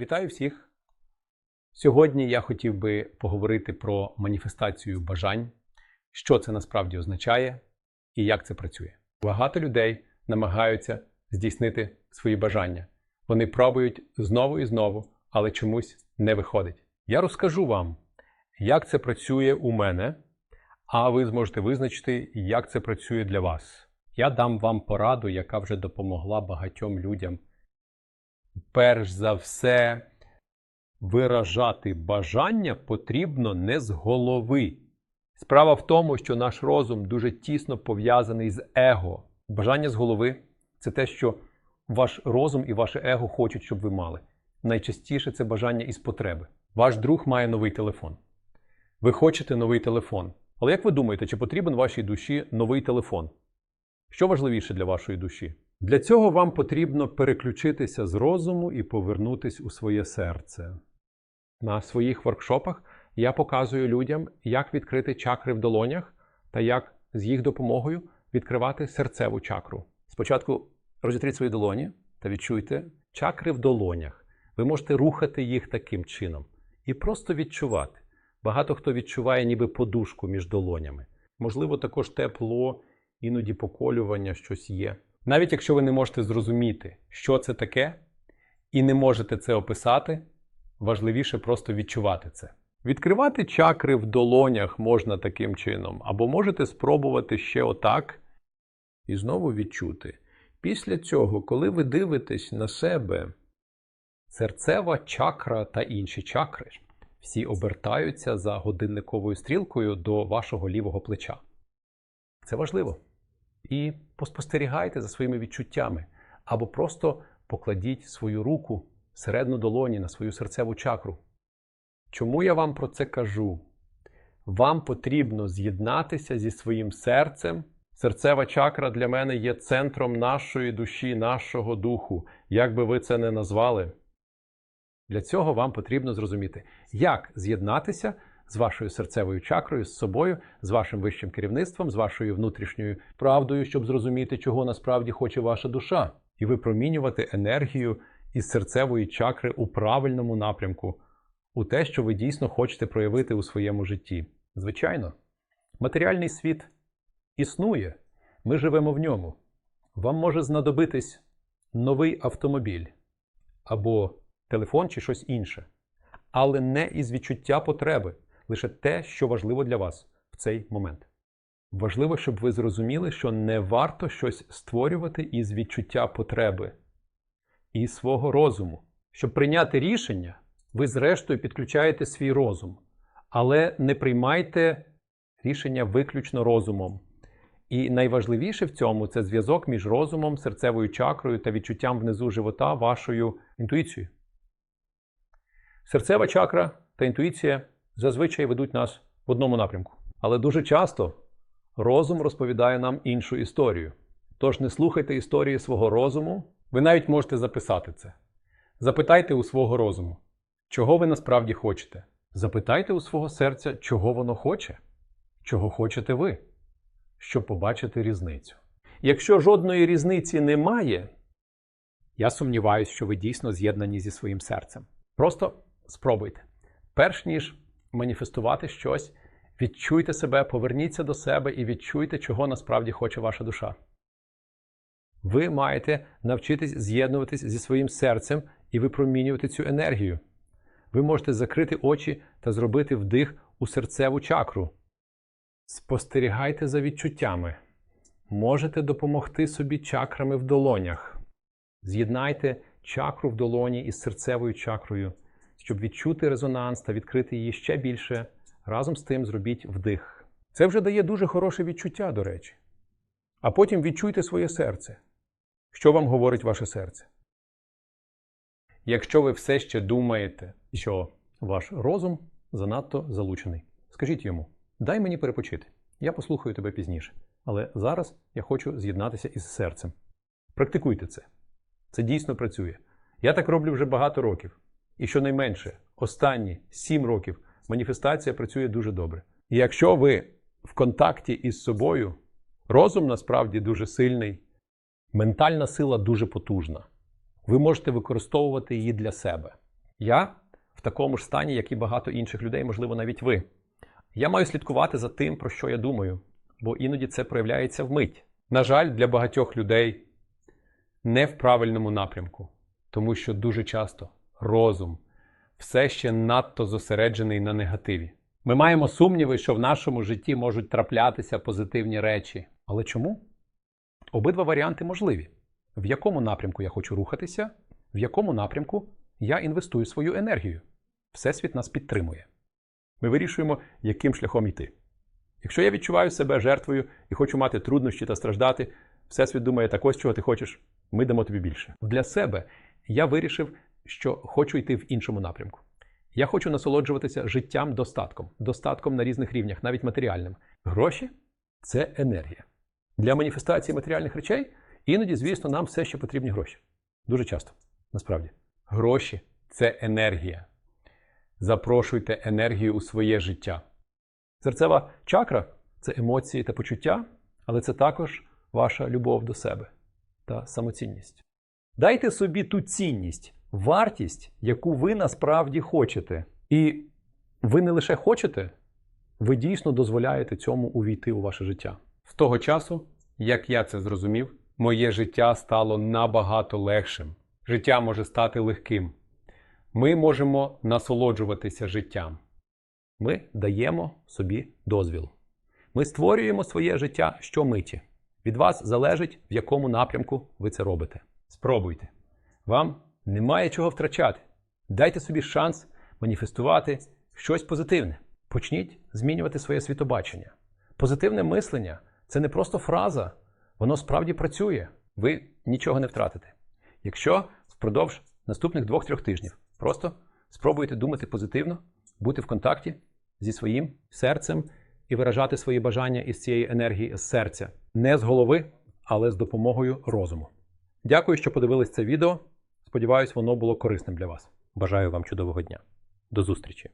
Вітаю всіх! Сьогодні я хотів би поговорити про маніфестацію бажань, що це насправді означає і як це працює. Багато людей намагаються здійснити свої бажання. Вони пробують знову і знову, але чомусь не виходить. Я розкажу вам, як це працює у мене, а ви зможете визначити, як це працює для вас. Я дам вам пораду, яка вже допомогла багатьом людям. Перш за все, виражати бажання потрібно не з голови. Справа в тому, що наш розум дуже тісно пов'язаний з его. Бажання з голови це те, що ваш розум і ваше его хочуть, щоб ви мали. Найчастіше це бажання із потреби. Ваш друг має новий телефон. Ви хочете новий телефон. Але як ви думаєте, чи потрібен вашій душі новий телефон? Що важливіше для вашої душі? Для цього вам потрібно переключитися з розуму і повернутись у своє серце. На своїх воркшопах я показую людям, як відкрити чакри в долонях та як з їх допомогою відкривати серцеву чакру. Спочатку розітріть свої долоні та відчуйте чакри в долонях. Ви можете рухати їх таким чином і просто відчувати. Багато хто відчуває ніби подушку між долонями. Можливо, також тепло, іноді поколювання щось є. Навіть якщо ви не можете зрозуміти, що це таке, і не можете це описати, важливіше просто відчувати це. Відкривати чакри в долонях можна таким чином, або можете спробувати ще отак і знову відчути. Після цього, коли ви дивитесь на себе, серцева чакра та інші чакри всі обертаються за годинниковою стрілкою до вашого лівого плеча. Це важливо. І поспостерігайте за своїми відчуттями, або просто покладіть свою руку середну долоні на свою серцеву чакру. Чому я вам про це кажу? Вам потрібно з'єднатися зі своїм серцем. Серцева чакра для мене є центром нашої душі, нашого духу, як би ви це не назвали. Для цього вам потрібно зрозуміти, як з'єднатися з вашою серцевою чакрою, з собою, з вашим вищим керівництвом, з вашою внутрішньою правдою, щоб зрозуміти, чого насправді хоче ваша душа, і випромінювати енергію із серцевої чакри у правильному напрямку, у те, що ви дійсно хочете проявити у своєму житті. Звичайно, матеріальний світ існує, ми живемо в ньому. Вам може знадобитись новий автомобіль або телефон чи щось інше, але не із відчуття потреби, лише те, що важливо для вас в цей момент. Важливо, щоб ви зрозуміли, що не варто щось створювати із відчуття потреби і свого розуму. Щоб прийняти рішення, ви зрештою підключаєте свій розум, але не приймайте рішення виключно розумом. І найважливіше в цьому це зв'язок між розумом, серцевою чакрою та відчуттям внизу живота вашою інтуїцією. Серцева чакра та інтуїція зазвичай ведуть нас в одному напрямку. Але дуже часто розум розповідає нам іншу історію. Тож не слухайте історії свого розуму, ви навіть можете записати це. Запитайте у свого розуму, чого ви насправді хочете. Запитайте у свого серця, чого воно хоче, чого хочете ви, щоб побачити різницю. Якщо жодної різниці немає, я сумніваюся, що ви дійсно з'єднані зі своїм серцем. Просто спробуйте. Перш ніж маніфестувати щось, відчуйте себе, поверніться до себе і відчуйте, чого насправді хоче ваша душа. Ви маєте навчитись з'єднуватись зі своїм серцем і випромінювати цю енергію. Ви можете закрити очі та зробити вдих у серцеву чакру. Спостерігайте за відчуттями. Можете допомогти собі чакрами в долонях. З'єднайте чакру в долоні із серцевою чакрою, щоб відчути резонанс та відкрити її ще більше. Разом з тим зробіть вдих. Це вже дає дуже хороше відчуття, до речі. А потім відчуйте своє серце. Що вам говорить ваше серце? Якщо ви все ще думаєте, що ваш розум занадто залучений, скажіть йому: дай мені перепочити, я послухаю тебе пізніше. Але зараз я хочу з'єднатися із серцем. Практикуйте це. Це дійсно працює. Я так роблю вже багато років. І щонайменше, останні 7 років маніфестація працює дуже добре. І якщо ви в контакті із собою, розум насправді дуже сильний, ментальна сила дуже потужна. Ви можете використовувати її для себе. Я в такому ж стані, як і багато інших людей, можливо, навіть ви. Я маю слідкувати за тим, про що я думаю, бо іноді це проявляється вмить. На жаль, для багатьох людей не в правильному напрямку, тому що дуже часто розум все ще надто зосереджений на негативі. Ми маємо сумніви, що в нашому житті можуть траплятися позитивні речі. Але чому? Обидва варіанти можливі. В якому напрямку я хочу рухатися, в якому напрямку я інвестую свою енергію. Всесвіт нас підтримує. Ми вирішуємо, яким шляхом йти. Якщо я відчуваю себе жертвою і хочу мати труднощі та страждати, Всесвіт думає, так ось чого ти хочеш, ми дамо тобі більше. Для себе я вирішив, що хочу йти в іншому напрямку. Я хочу насолоджуватися життям достатком, достатком на різних рівнях, навіть матеріальним. Гроші це енергія. Для маніфестації матеріальних речей іноді, звісно, нам все ще потрібні гроші. Дуже часто, насправді. Гроші це енергія. Запрошуйте енергію у своє життя. Серцева чакра це емоції та почуття, але це також ваша любов до себе та самоцінність. Дайте собі ту цінність, вартість, яку ви насправді хочете. І ви не лише хочете, ви дійсно дозволяєте цьому увійти у ваше життя. З того часу, як я це зрозумів, моє життя стало набагато легшим. Життя може стати легким. Ми можемо насолоджуватися життям. Ми даємо собі дозвіл. Ми створюємо своє життя щомиті. Від вас залежить, в якому напрямку ви це робите. Спробуйте. Вам немає чого втрачати. Дайте собі шанс маніфестувати щось позитивне. Почніть змінювати своє світобачення. Позитивне мислення це не просто фраза, воно справді працює. Ви нічого не втратите. Якщо впродовж наступних двох-трьох тижнів просто спробуєте думати позитивно, бути в контакті зі своїм серцем і виражати свої бажання із цієї енергії з серця, не з голови, але з допомогою розуму. Дякую, що подивились це відео. Сподіваюсь, воно було корисним для вас. Бажаю вам чудового дня. До зустрічі!